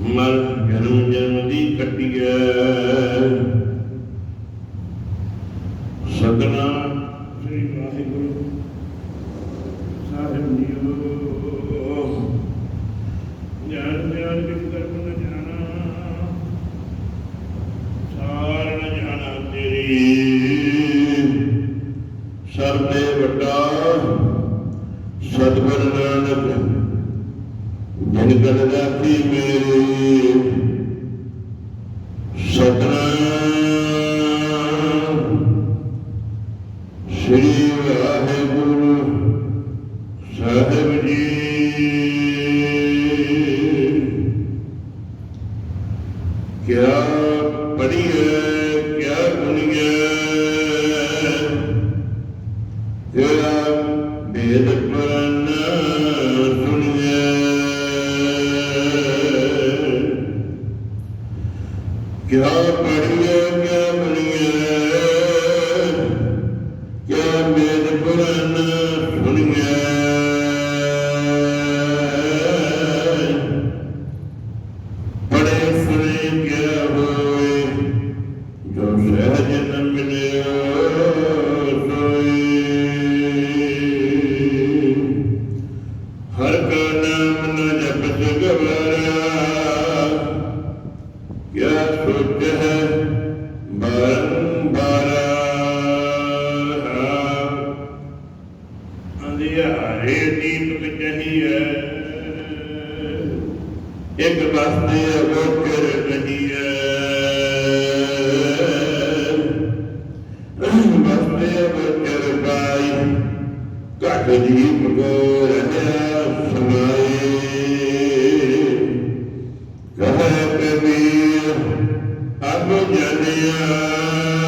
ਮਰ ਜਨਮ ਜਨਮ ਦੀ ਕੱਟਿਏ ਸਤਨਾਮ ਸ੍ਰੀ ਵਾਹਿਗੁਰੂ ਸਾਹਿਬ ਜੀਓ ਗਿਆਨ ਗਿਆਨ ਕਿਸ ਕਰਮ ਨ ਜਾਣਾ ਸਾਰ ਨ ਜਾਣਾ ਤੇਰੀ। ਸਰਦੇ ਵੱਡਾ ਸਤਿਗੁਰ ਨਾਨਕ। ਜਿਨ ਕਲ ਸਤਨਾਮ। ਸ੍ਰੀ ਵਾਹਿਗੁਰੂ ਸਾਹਿਬ ਜੀ। ਕਿਆ ਪੜੀਏ ਕਿਆ ਗੁਣੀਏ ਕਿਆ ਬੇਦ ਪੁਰਾਨ ਕਿਆ ਬੇਦ ਪੁਰਾਨ ਅੰਧਿਆਰੇ ਦੀਪਕ ਚਹੀਏ ਇੱਕ ਬਸਤੇ ਅਗੋਚਰ ਰਹੀਏ ਬਸਤੇ ਅਗੋਚਰ ਪਾਈ ਘਟ ਦੀਪ ਕੋ ਰਹਿਆ ਸਮਾਏ ਕਹੇ ਕਬੀਰ ਅਬ ਜਨਿਆ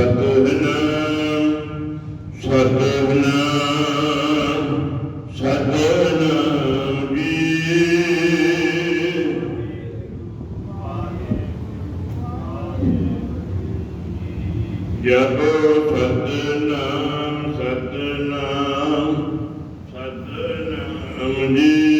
ਸਤਨਾਮ ਸਤਨਾਮ ਸਤਨਾਮ ਜੀ ਜਪੋ ਸਤਨਾਮ ਸਤਨਾਮ ਸਤਨਾਮ ਜੀ